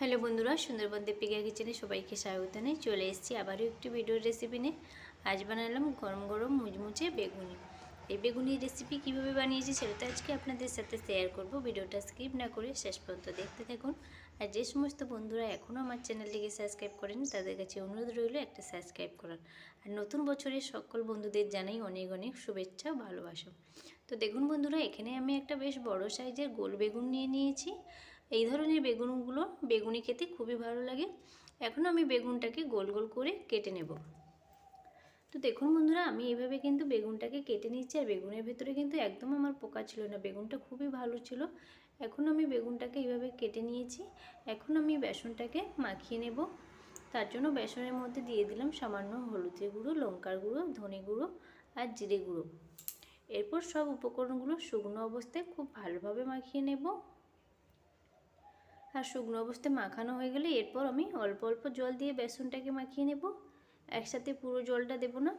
Hello বন্ধুরা, সুন্দরবন দীপিকা কিচেনে সবাইকে স্বাগত জানাই চলে এসেছি আবারও একটি ভিডিওর রেসিপি নিয়ে। আজ বানালাম গরম গরম মুচমুচে বেগুনি। এই বেগুনি রেসিপি কীভাবে বানিয়েছি সেটা আজকে আপনাদের সাথে শেয়ার করব। ভিডিওটা স্কিপ না করে শেষ পর্যন্ত দেখতে থাকুন। আর যে সমস্ত বন্ধুরা এখনও আমার চ্যানেলটিকে সাবস্ক্রাইব করেন, তাদের কাছে অনুরোধ রইল একটা সাবস্ক্রাইব করার। আর নতুন বছরের সকল বন্ধুদের জানাই অনেক অনেক শুভেচ্ছা ভালোবাসা। তো দেখুন বন্ধুরা, এখানে আমি একটা বেশ বড় সাইজের গোল বেগুন নিয়ে নিয়েছি। এই ধরনের বেগুনগুলো বেগুনি খেতে খুবই ভালো লাগে। এখন আমি বেগুনটাকে গোল গোল করে কেটে নেব। তো দেখুন বন্ধুরা, আমি এইভাবে কিন্তু বেগুনটাকে কেটে নিচ্ছি আর বেগুনের ভেতরে কিন্তু একদম আমার পোকা ছিল না, বেগুনটা খুবই ভালো ছিল। এখন আমি বেগুনটাকে এইভাবে কেটে নিয়েছি। এখন আমি বেসনটাকে মাখিয়ে নেব। তার জন্য বেসনের মধ্যে দিয়ে দিলাম সামান্য হলুদের গুঁড়ো, লঙ্কার গুঁড়ো, ধনে গুঁড়ো আর জিরে গুঁড়ো। এরপর সব উপকরণগুলো শুকনো অবস্থায় খুব ভালোভাবে মাখিয়ে নেব। আর শুকনো অবস্থায় মাখানো হয়ে গেলে এরপর আমি অল্প অল্প জল দিয়ে বেসনটাকে মাখিয়ে নেব। একসাথে পুরো জলটা দেব না।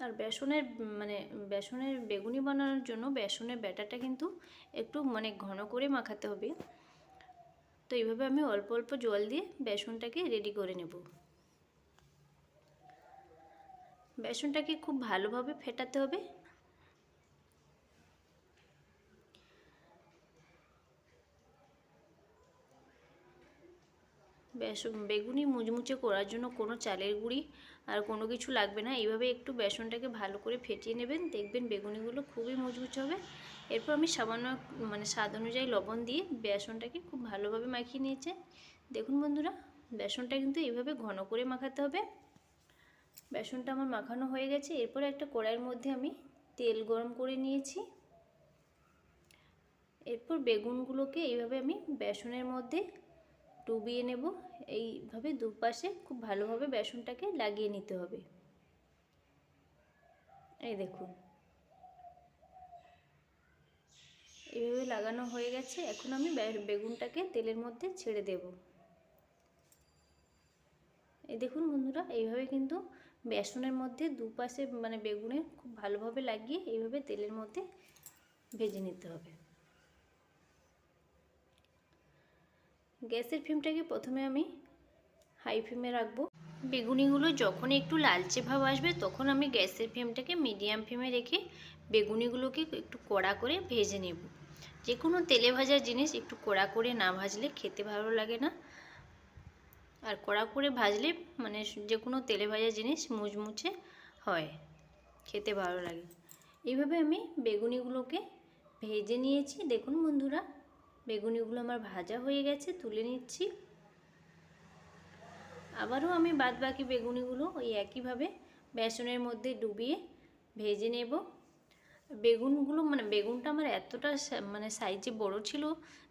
আর বেসনের মানে বেসনের বেগুনি বানানোর জন্য বেসনের ব্যাটারটা কিন্তু একটু মানে ঘন করে মাখাতে হবে। তো এইভাবে আমি অল্প অল্প জল দিয়ে বেসনটাকে রেডি করে নেব। বেসনটাকে খুব ভালোভাবে ফেটাতে হবে। বেসন বেগুনি মুচমুচে করার জন্য কোনো চালের গুঁড়ি আর কোনো কিছু লাগবে না। এইভাবে একটু বেসনটাকে ভালো করে ফেটিয়ে নেবেন। দেখবেন বেগুনিগুলো খুবই মুচমুচে হবে। এরপর আমি সামান্য মানে স্বাদ অনুযায়ী লবণ দিয়ে বেসনটাকে খুব ভালোভাবে মাখিয়ে নিয়েছে। দেখুন বন্ধুরা, বেসনটা কিন্তু এইভাবে ঘন করে মাখাতে হবে। বেসনটা আমার মাখানো হয়ে গেছে। এরপর একটা কড়াইয়ের মধ্যে আমি তেল গরম করে নিয়েছি। এরপর বেগুনগুলোকে এইভাবে আমি বেসনের মধ্যে ডুবিয়ে নেব। এইভাবে দুপাশে খুব ভালোভাবে বেসনটাকে লাগিয়ে নিতে হবে। এই দেখুন। এইভাবে লাগানো হয়ে গেছে। এখন আমি বেগুনটাকে তেলের মধ্যে ছেড়ে দেব। এই দেখুন বন্ধুরা, এইভাবে কিন্তু বেসনের মধ্যে দুপাশে মানে বেগুনে খুব ভালোভাবে লাগিয়ে এইভাবে তেলের মধ্যে ভেজে নিতে হবে। গ্যাসের ফ্লেমটাকে প্রথমে আমি হাই ফ্লেমে রাখব। বেগুনিগুলো যখন একটু লালচে ভাব আসবে, তখন আমি গ্যাসের ফ্লেমটাকে মিডিয়াম ফ্লেমে রেখে বেগুনিগুলোকে একটু কড়া করে ভেজে নেব। যে কোনো তেলে ভাজা জিনিস একটু কড়া করে না ভাজলে খেতে ভালো লাগে না। আর কড়া করে ভাজলে মানে যে কোনো তেলে ভাজা জিনিস মুচমুচে হয়, খেতে ভালো লাগে। এইভাবে আমি বেগুনিগুলোকে ভেজে নিয়েছি। দেখুন বন্ধুরা বেগুনিগুলো আমার ভাজা হয়ে গেছে, তুলে নিচ্ছি। আবারও আমি বাদ বাকি বেগুনিগুলো ওই একইভাবে বেসনের মধ্যে ডুবিয়ে ভেজে নেব। বেগুনগুলো মানে বেগুনটা আমার এতটা মানে সাইজে বড় ছিল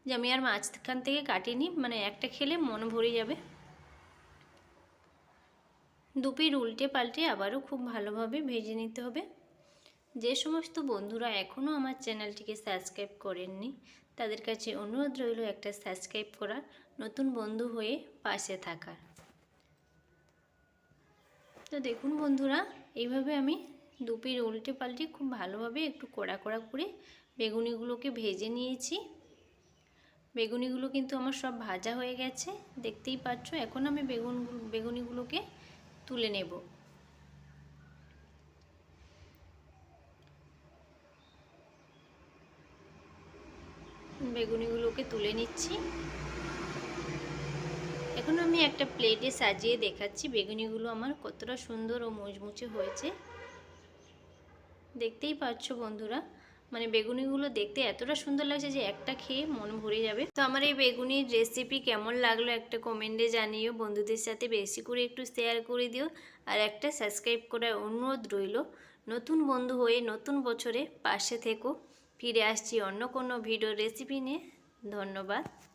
যে আমি আর মাঝখান থেকে কাটিনি মানে একটা খেলে মন ভরে যাবে। দুপির উল্টে পাল্টে আবারও খুব ভালোভাবে ভেজে নিতে হবে। যে সমস্ত বন্ধুরা এখনও আমার চ্যানেলটিকে সাবস্ক্রাইব করেননি তাদের কাছে অনুরোধ রইল একটা সাবস্ক্রাইব করার নতুন বন্ধু হয়ে পাশে থাকার। তো দেখুন বন্ধুরা, এইভাবে আমি দুপির উল্টে পাল্টে খুব ভালোভাবে একটু কড়া কড়া করে বেগুনিগুলোকে ভেজে নিয়েছি। বেগুনিগুলো কিন্তু আমার সব ভাজা হয়ে গেছে, দেখতেই পাচ্ছ। এখন আমি বেগুন, বেগুনিগুলোকে তুলে নেব। বেগুনিগুলোকে তুলে নিচ্ছি। এখন আমি একটা প্লেটে সাজিয়ে দেখাচ্ছি বেগুনিগুলো আমার কতটা সুন্দর ও মুচমুচে হয়েছে। দেখতেই পাচ্ছ বন্ধুরা মানে বেগুনিগুলো দেখতে এতটা সুন্দর লাগছে যে একটা খেয়ে মন ভরে যাবে। তো আমার এই বেগুনির রেসিপি কেমন লাগল একটা কমেন্টে জানিও, বন্ধুদের সাথে বেশি করে একটু শেয়ার করে দিও আর একটা সাবস্ক্রাইব করার অনুরোধ রইল। নতুন বন্ধু হয়ে নতুন বছরে পাশে থেকো। ফিরে আসছি অন্য কোনো ভিডিও রেসিপি নিয়ে। ধন্যবাদ।